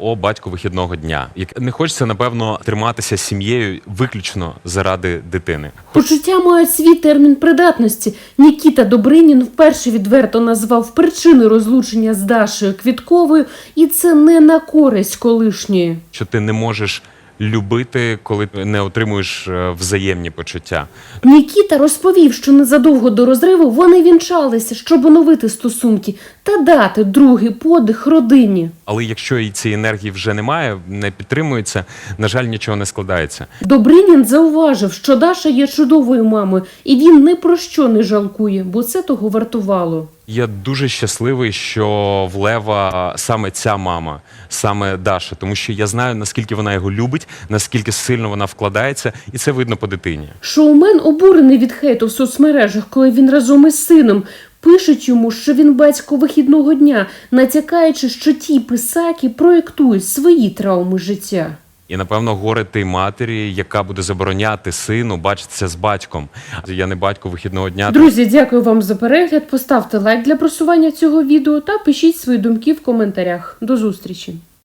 О, батько вихідного дня. Як не хочеться, напевно, триматися сім'єю виключно заради дитини. Почуття мають свій термін придатності. Нікіта Добринін вперше відверто назвав причини розлучення з Дашею Квітковою, і це не на користь колишньої. Що ти не можеш любити, коли не отримуєш е, взаємні почуття. Нікіта розповів, що незадовго до розриву вони вінчалися, щоб оновити стосунки та дати другий подих родині. Але якщо і цієї енергії вже немає, не підтримується, на жаль, нічого не складається. Добринін зауважив, що Даша є чудовою мамою, і він ні про що не жалкує, бо це того вартувало. Я дуже щасливий, що в Лева саме ця мама, саме Даша, тому що я знаю, наскільки вона його любить, наскільки сильно вона вкладається, і це видно по дитині. Шоумен обурений від хейту в соцмережах, коли він разом із сином пишуть йому, що він батько вихідного дня, натякаючи, що ті писаки проєктують свої травми життя. І напевно горе тій матері, яка буде забороняти сину бачитися з батьком. Я не батько вихідного дня. Друзі, дякую вам за перегляд. Поставте лайк для просування цього відео та пишіть свої думки в коментарях. До зустрічі!